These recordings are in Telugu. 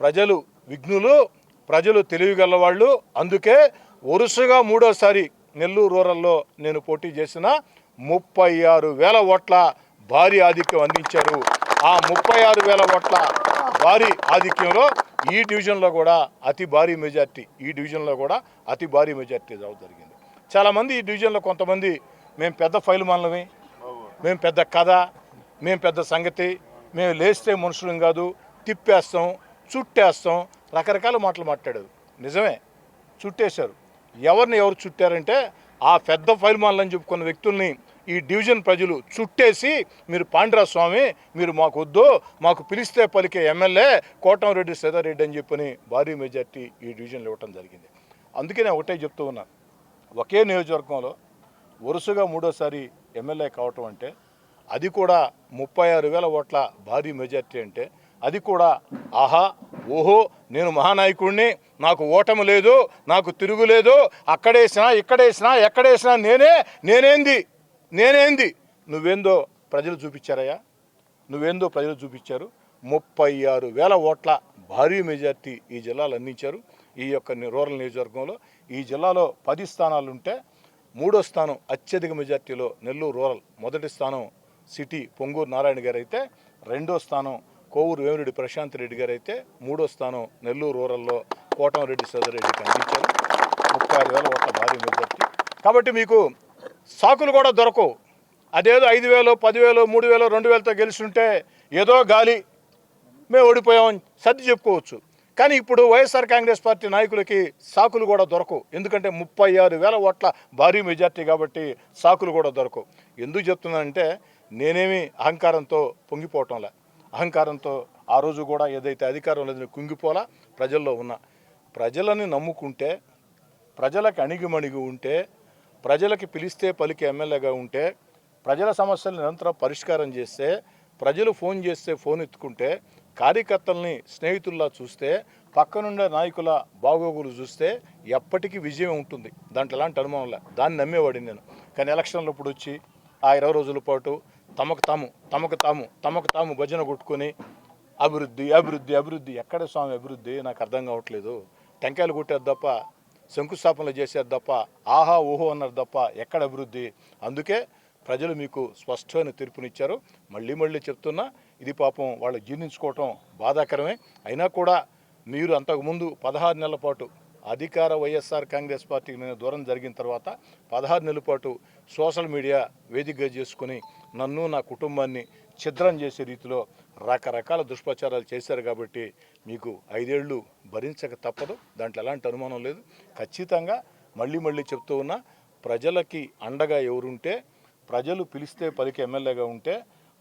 ప్రజలు విఘ్నులు ప్రజలు తెలివిగల వాళ్ళు అందుకే వరుసగా మూడోసారి నెల్లూరు రూరల్లో నేను పోటీ చేసిన ముప్పై ఆరు వేల ఓట్ల భారీ ఆధిక్యం అందించారు. ఆ ముప్పై ఆరు వేల ఓట్ల భారీ ఆధిక్యంలో ఈ డివిజన్లో కూడా అతి భారీ మెజార్టీ ఈ డివిజన్లో కూడా అతి భారీ మెజార్టీ రావడం జరిగింది. చాలామంది ఈ డివిజన్లో కొంతమంది మేము పెద్ద ఫైల్ మనలమే మేము పెద్ద కథ మేము పెద్ద సంగతి మేము లేస్తే మనుషులం కాదు తిప్పేస్తాం చుట్టేస్తాం. రకరకాల మాటలు మాట్లాడారు. నిజమే. చుట్టేశారు. ఎవరిని ఎవరు చుట్టారంటే ఆ పెద్ద ఫైల్ మాలని చెప్పుకున్న వ్యక్తుల్ని ఈ డివిజన్ ప్రజలు చుట్టేసి మీరు పాండ్రా స్వామి మీరు మాకు వద్దు మాకు పిలిస్తే పలికే ఎమ్మెల్యే కోటంరెడ్డి సీతారెడ్డి అని చెప్పని భారీ మెజార్టీ ఈ డివిజన్లో ఇవ్వటం జరిగింది. అందుకే నేను ఒకటే చెప్తూ ఉన్నాను ఒకే నియోజకవర్గంలో వరుసగా మూడోసారి ఎమ్మెల్యే కావటం అంటే అది కూడా ముప్పై ఆరు వేల ఓట్ల భారీ మెజార్టీ అంటే అది కూడా ఆహా ఓహో నేను మహానాయకుడిని నాకు ఓటము లేదు నాకు తిరుగులేదు అక్కడేసినా ఇక్కడేసినా ఎక్కడేసినా నేనే నేనేంది నేనేంది? నువ్వేందో ప్రజలు చూపించారయ్యా. నువ్వేందో ప్రజలు చూపించారు. ముప్పై ఆరు వేల ఓట్ల భారీ మెజార్టీ ఈ జిల్లాలో అందించారు. ఈ యొక్క రూరల్ నియోజకవర్గంలో ఈ జిల్లాలో పది స్థానాలు ఉంటే మూడో స్థానం అత్యధిక మెజార్టీలో నెల్లూరు రూరల్. మొదటి స్థానం సిటీ పొంగూరు నారాయణ గారు అయితే రెండో స్థానం కోవూరు వేమిరెడ్డి ప్రశాంత్ రెడ్డి గారు అయితే మూడో స్థానం నెల్లూరు రూరల్లో కోటంరెడ్డి సోదరెడ్డికి అందించారు. ముప్పై ఆరు వేల ఓట్ల భారీ మెజార్టీ. కాబట్టి మీకు సాకులు కూడా దొరకవు. అదేదో ఐదు వేలు పదివేలు మూడు వేలు రెండు వేలతో గెలుచుంటే ఏదో గాలి. మేము ఓడిపోయామని సర్ది చెప్పుకోవచ్చు. కానీ ఇప్పుడు వైఎస్ఆర్ కాంగ్రెస్ పార్టీ నాయకులకి సాకులు కూడా దొరకవు. ఎందుకంటే ముప్పై ఆరు వేల ఓట్ల భారీ మెజార్టీ కాబట్టి సాకులు కూడా దొరకవు. ఎందుకు చెప్తున్నానంటే నేనేమి అహంకారంతో పొంగిపోవటంలే అహంకారంతో ఆ రోజు కూడా ఏదైతే అధికారం లేదని కుంగిపోలా ప్రజల్లో ఉన్నా. ప్రజలని నమ్ముకుంటే ప్రజలకు అణిగిమణిగి ఉంటే ప్రజలకి పిలిస్తే పలికి ఎమ్మెల్యేగా ఉంటే ప్రజల సమస్యలు నిరంతరం పరిష్కారం చేస్తే ప్రజలు ఫోన్ చేస్తే ఫోన్ ఎత్తుకుంటే కార్యకర్తల్ని స్నేహితుల్లా చూస్తే పక్కనుండే నాయకుల బాగోగులు చూస్తే ఎప్పటికీ విజయం ఉంటుంది. దాంట్లో ఎలాంటి అనుమానం లే దాన్ని నమ్మేవాడిని నేను. కానీ ఎలక్షన్లు ఇప్పుడు వచ్చి ఆ ఇరవై రోజుల పాటు తమకు తాము తమకు తాము తమకు తాము భజన కొట్టుకొని అభివృద్ధి అభివృద్ధి అభివృద్ధి. ఎక్కడ స్వామి అభివృద్ధి? నాకు అర్థం కావట్లేదు. టెంకాయలు కొట్టారు తప్ప శంకుస్థాపనలు చేశారు తప్ప ఆహా ఓహో అన్నారు తప్ప ఎక్కడ అభివృద్ధి? అందుకే ప్రజలు మీకు స్పష్టమైన తీర్పునిచ్చారు. మళ్ళీ మళ్ళీ చెప్తున్నా ఇది పాపం వాళ్ళు జీర్ణించుకోవటం బాధాకరమే. అయినా కూడా మీరు అంతకుముందు పదహారు నెలల పాటు అధికార వైఎస్ఆర్ కాంగ్రెస్ పార్టీకి నేను దూరం జరిగిన తర్వాత పదహారు నెలల పాటు సోషల్ మీడియా వేదికగా చేసుకుని నన్ను నా కుటుంబాన్ని ఛిద్రం చేసే రీతిలో రకరకాల దుష్ప్రచారాలు చేశారు కాబట్టి మీకు ఐదేళ్ళు భరించక తప్పదు. దాంట్లో ఎలాంటి అనుమానం లేదు. ఖచ్చితంగా మళ్ళీ మళ్ళీ చెప్తూ ఉన్నా ప్రజలకి అండగా ఎవరుంటే ప్రజలు పిలిస్తే పలికి ఎమ్మెల్యేగా ఉంటే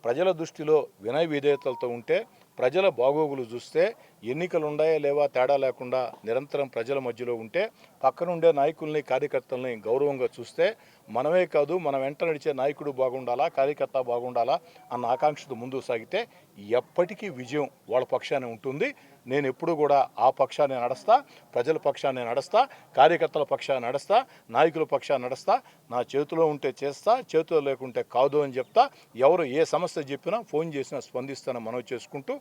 ప్రజల దృష్టిలో వినయ విధేయతలతో ఉంటే ప్రజల బాగోగులు చూస్తే ఎన్నికలు ఉన్నాయా లేవా తేడా లేకుండా నిరంతరం ప్రజల మధ్యలో ఉంటే పక్కనుండే నాయకుల్ని కార్యకర్తల్ని గౌరవంగా చూస్తే మనమే కాదు మన వెంట నడిచే నాయకుడు బాగుండాలా కార్యకర్త బాగుండాలా అన్న ఆకాంక్షతో ముందుకు సాగితే ఎప్పటికీ విజయం వాళ్ళ పక్షానే ఉంటుంది. నేను ఎప్పుడు కూడా ఆ పక్షాన్ని నడుస్తా ప్రజల పక్షాన్ని నడుస్తా కార్యకర్తల పక్షాన్ని నడుస్తా నాయకుల పక్షాన్ని నడుస్తా నా చేతిలో ఉంటే చేస్తా చేతిలో లేకుంటే కాదు అని చెప్తా. ఎవరు ఏ సమస్య చెప్పినా ఫోన్ చేసినా స్పందిస్తానని మనవి చేసుకుంటూ